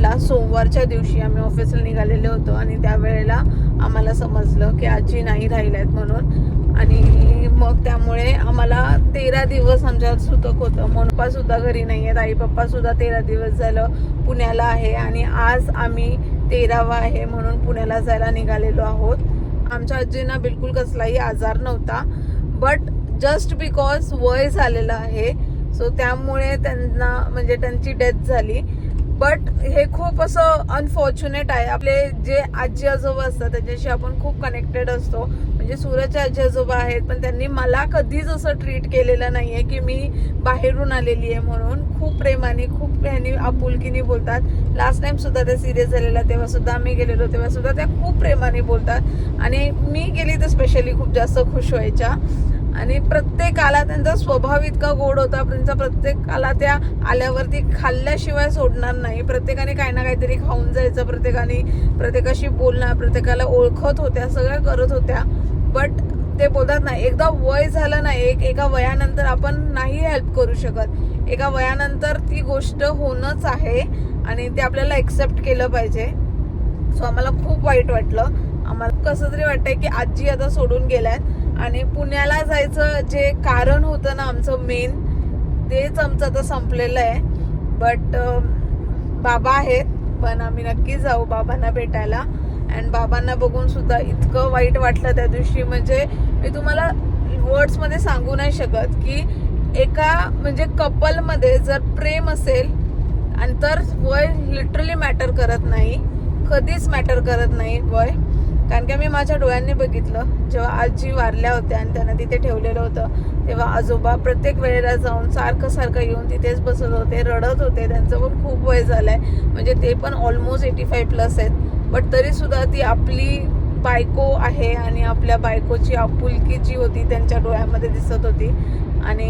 लास्टला सोमवारच्या दिवशी आम्ही ऑफिसला निघालेले होतो आणि त्यावेळेला आम्हाला समजलं की आजी नाही राहिल्या आहेत म्हणून. आणि मग त्यामुळे आम्हाला तेरा दिवस आमच्या सुतक होतं. मोनपा सुद्धा घरी नाही आहेत आई पप्पा सुद्धा तेरा दिवस झालं पुण्याला आहे आणि आज आम्ही तेरावा आहे म्हणून पुण्याला जायला निघालेलो आहोत. आमच्या आजींना बिलकुल कसलाही आजार नव्हता बट जस्ट बिकॉज वय झालेलं आहे सो त्यामुळे त्यांना म्हणजे त्यांची डेथ झाली. बट हे खूप असं अनफॉर्च्युनेट आहे. आपले जे आजी आजोबा असतात त्याच्याशी आपण खूप कनेक्टेड असतो. म्हणजे सूरजचे आजी आजोबा आहेत पण त्यांनी मला कधीच असं ट्रीट केलेलं नाही आहे की मी बाहेरून आलेली आहे म्हणून. खूप प्रेमाने खूप ह्यानी आपुलकीने बोलतात. लास्ट टाइम सुद्धा ते सिरियस झालेला तेव्हा सुद्धा आम्ही गेलेलो तेव्हा सुद्धा त्या खूप प्रेमाने बोलतात. आणि मी गेली तर स्पेशली खूप जास्त खुश व्हायच्या. आणि प्रत्येकाला त्यांचा स्वभाव इतका गोड होता त्यांचा प्रत्येकाला त्या आल्यावरती खाल्ल्याशिवाय सोडणार नाही. प्रत्येकाने काही ना काहीतरी खाऊन जायचं प्रत्येकाने प्रत्येकाशी बोलणार प्रत्येकाला ओळखत होत्या सगळ्या करत होत्या. बट ते बोलतात ना एकदा वय झालं ना एक एका वयानंतर आपण नाही हेल्प करू शकत. एका वयानंतर ती गोष्ट होणंच आहे आणि ते आपल्याला एक्सेप्ट केलं पाहिजे. सो आम्हाला खूप वाईट वाटलं. आम्हाला कसं तरी वाटतंय की आजी आता सोडून गेल्यात. आणि पुण्याला जायचं जे कारण होतं ना आमचं मेन तेच आमचं आता संपलेलं आहे. बट बाबा आहेत पण आम्ही नक्की जाऊ बाबांना भेटायला. अँड बाबांना बघून सुद्धा इतकं वाईट वाटलं त्या दिवशी. म्हणजे मी तुम्हाला वर्ड्समध्ये सांगू नाही शकत की एका म्हणजे कपलमध्ये जर प्रेम असेल आणि तर वय लिटरली मॅटर करत नाही. कधीच मॅटर करत नाही वय. कारण की मी माझ्या डोळ्यांनी बघितलं. जेव्हा आजी वारल्या होत्या आणि त्यांना तिथे ठेवलेलं होतं तेव्हा आजोबा प्रत्येक वेळेला जाऊन सारखं सारखं येऊन तिथेच बसत होते रडत होते. त्यांचं पण खूप वय झालंय. म्हणजे ते पण ऑलमोस्ट एटी फाय प्लस आहेत. बट तरी सुद्धा ती आपली बायको आहे आणि आपल्या बायकोची आपुलकी जी होती त्यांच्या डोळ्यामध्ये दिसत होती. आणि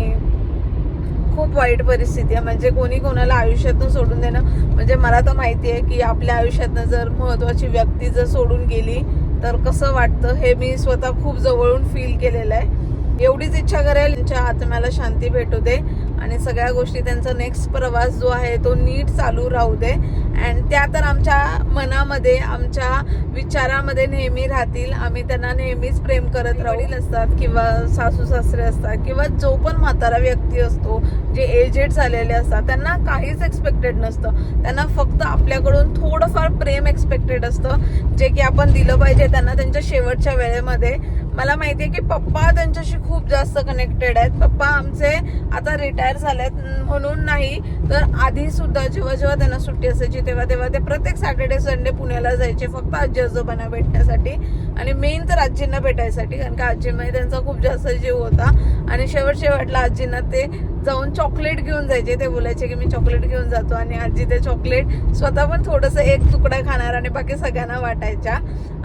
खूप वाईट परिस्थिती आहे. म्हणजे कोणी कोणाला आयुष्यातून सोडून देणं म्हणजे मला तर माहिती आहे की आपल्या आयुष्यातनं जर महत्वाची व्यक्ती जर सोडून गेली तर कसं वाटतं हे मी स्वतः खूप जवळून फील केलेलं आहे. एवढीच इच्छा करेल त्यांच्या आत्म्याला शांती भेटू दे. आणि सगळ्या गोष्टी त्यांचा नेक्स्ट प्रवास जो आहे तो नीट चालू राहू दे. अँड त्या तर आमच्या मनामध्ये आमच्या विचारामध्ये नेहमी राहतील. आम्ही त्यांना नेहमीच प्रेम करत राहील असतात किंवा सासू सासरे असतात किंवा जो पण म्हातारा व्यक्ती असतो जे एजेड झालेले असतात त्यांना काहीच एक्सपेक्टेड नसतं. त्यांना फक्त आपल्याकडून थोडंफार प्रेम एक्सपेक्टेड असतं. जे की आपण दिलं पाहिजे त्यांना त्यांच्या शेवटच्या वेळेमध्ये. मला माहिती आहे की पप्पा त्यांच्याशी खूप जास्त कनेक्टेड आहेत. पप्पा आमचे आता रिटायर झालेत म्हणून नाही तर आधी सुद्धा जेव्हा जेव्हा त्यांना सुट्टी असायची तेव्हा तेव्हा ते प्रत्येक सॅटर्डे संडे पुण्याला जायचे फक्त आजी आजोबांना भेटण्यासाठी आणि मेन तर आजींना भेटायसाठी कारण का आजीमध्ये त्यांचा खूप जास्त जीव होता. आणि शेवट शेवटला आजींना ते जाऊन चॉकलेट घेऊन जायचे. ते बोलायचे की मी चॉकलेट घेऊन जातो आणि आजी ते चॉकलेट स्वतः पण थोडंसं एक तुकडा खाणार आणि बाकी सगळ्यांना वाटायच्या.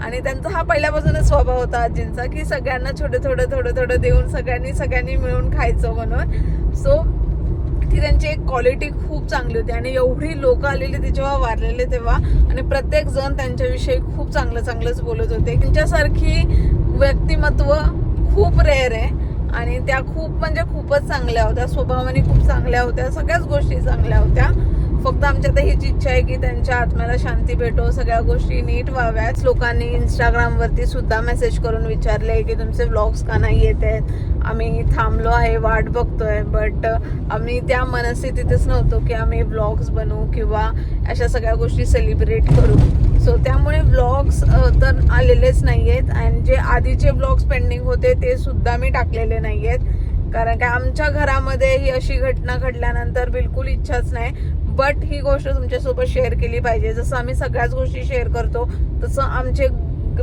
आणि त्यांचा हा पहिल्यापासूनच स्वभाव होता आजींचा की सगळ्यांना छोटे थोडं थोडं थोडं देऊन सगळ्यांनी सगळ्यांनी मिळून खायचं म्हणून. सो ती त्यांची एक क्वालिटी खूप चांगली होती आणि एवढी लोक आलेली ते जेव्हा वारलेले तेव्हा आणि प्रत्येक जण त्यांच्याविषयी खूप चांगलं चांगलंच बोलत होते. त्यांच्यासारखी व्यक्तिमत्व खूप रेअर आहे. आणि त्या खूप म्हणजे खूपच चांगल्या होत्या. स्वभावाने खूप चांगल्या होत्या. सगळ्याच गोष्टी चांगल्या होत्या. फक्त आमच्या तर हीच इच्छा आहे की त्यांच्या आत्म्याला शांती भेटो सगळ्या गोष्टी नीट व्हाव्याच लोकांनी इंस्टाग्रामवरती सुद्धा मेसेज करून विचारले की तुमचे व्लॉग्स का नाही येत आहेत? आम्ही थांबलो आहे वाट बघतोय बट आम्ही त्या मनस्थितीतच नव्हतो की आम्ही व्लॉग्स बनवू किंवा अशा सगळ्या गोष्टी सेलिब्रेट करू. सो त्यामुळे व्लॉग्स तर आलेलेच नाही आहेत आणि जे आधीचे व्लॉग्स पेंडिंग होते ते सुद्धा मी टाकलेले नाही आहेत कारण काय आमच्या घरामध्ये ही अशी घटना घडल्यानंतर बिलकुल इच्छाच नाही. बट ही गोष्ट तुमच्यासोबत शेअर केली पाहिजे. जसं आम्ही सगळ्याच गोष्टी शेअर करतो तसं आमचे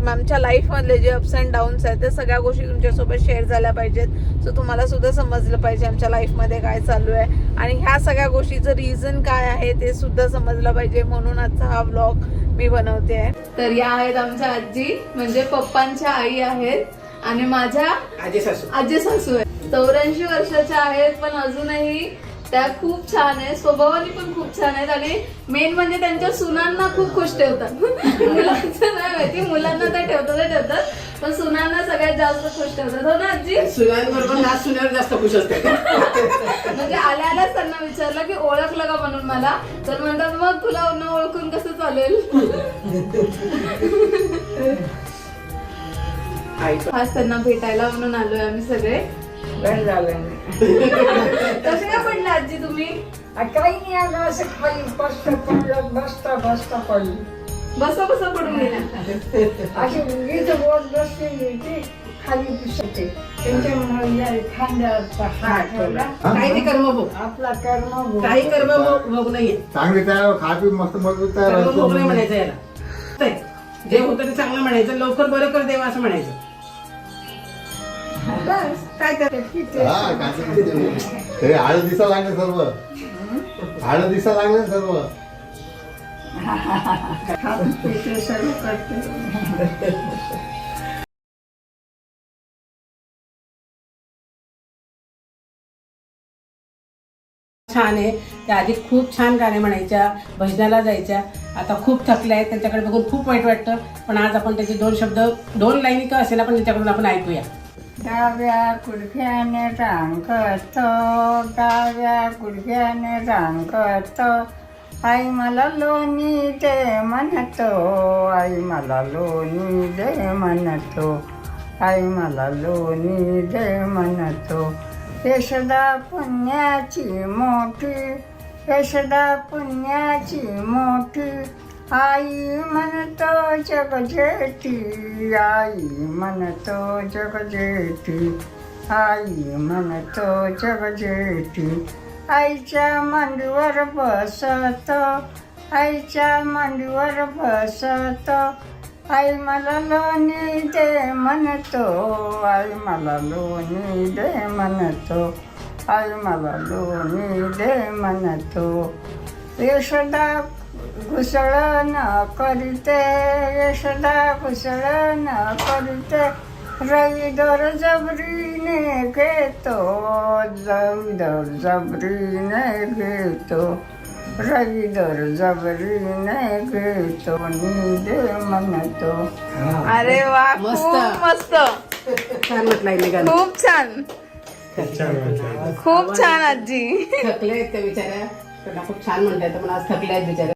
आमच्या लाईफमधले जे अप्स अँड डाऊन्स आहेत त्या सगळ्या गोष्टी तुमच्यासोबत शेअर झाल्या पाहिजेत. सो तुम्हाला सुद्धा समजलं पाहिजे आमच्या लाईफमध्ये काय चालू आहे. आणि ह्या सगळ्या गोष्टीचं रिझन काय आहे ते सुद्धा समजलं पाहिजे. म्हणून आजचा हा व्लॉग मी बनवते. आहे तर या आहेत आमच्या आजी म्हणजे पप्पांच्या आई आहेत. आणि माझ्या आजी सासू. आजी सासू आहे चौऱ्याऐंशी वर्षाच्या आहेत पण अजूनही त्या खूप छान आहे स्वभावाने पण खूप छान आहेत आणि मेन म्हणजे त्यांच्या सुनांना खूप खुश ठेवतात. मुलांचं नाही माहिती मुलांना तर ठेवतात ते ठेवतात पण सुनांना सगळ्यात जास्त खुश ठेवतात. हो ना आजी? सुनांबरोबर नाच सुन्यावर जास्त खुश असते. म्हणजे आल्या आल्याच त्यांना विचारलं की ओळखलं का म्हणून मला? तर म्हणतात मग तुला न ओळखून कसं चालेल? आई आज त्यांना भेटायला म्हणून आलोय आम्ही सगळे. झालं. कसे काय पडले आजी तुम्ही? आ, काही नाही आलं असं खाली बसता पडलं बसता बसता पडली. बसा बसा पडून गेल्या अशी उगीच बोट बसलेली होती खाली पुसते त्यांच्यामुळे या खांद्यावरचा हात ठेवला. काही ते कर्म भोग. आपला कर्म भोग. काही कर्म भोग भोग नाहीये. चांगली तयार खा पी मस्त मजबूत तयार कर्म भोग नाही. म्हणायचं याला. जे होतं ते चांगलं म्हणायचं लवकर बरं कर देवा असं म्हणायचं. बस काय आळ दिसा लागले सर्व. आळ दिसा लागले सर्व. पिते सर्व करते छान आहे. त्या आधी खूप छान गाणे म्हणायच्या भजनाला जायच्या. आता खूप थकल्या आहेत त्यांच्याकडे बघून खूप वाईट वाटतं. पण आज आपण त्याचे दोन शब्द दोन लाईनी का असेल आपण त्याच्याकडून आपण ऐकूया. डाव्या कुडक्याने रांगत डाव्या कुडक्याने रांगत आई मला लोणी दे म्हणतो आई मला लोणी दे म्हणतो आई मला लोणी दे म्हणतो यशदा पुण्याची मोठी यशदा पुण्याची मोठी आई म्हणतो जग जेठी आई म्हणतो जग जेठी आई म्हणतो जग जेठी। आईच्या मांडीवर बसत आईच्या मांडीवर बसत आई मला लोणी दे म्हणतो आई मला लोणी दे म्हणतो आई मला लोणी दे म्हणतो। यशोदा घुसळण करीते यशोदा घुसळण करीते रविदर जबरीने घेतो रविदर जबरीने घेतो रविदर जबरीने घेतो दे म्हणतो. अरे वा मस्त. खूप मस्त. छान म्हटलंय मी गाणं खूप छान खूप छान आजी. थकले आहेत त्या बिचाऱ्या? त्यांना खूप छान म्हणता येतं पण आज थकल्या आहेत बिचाऱ्या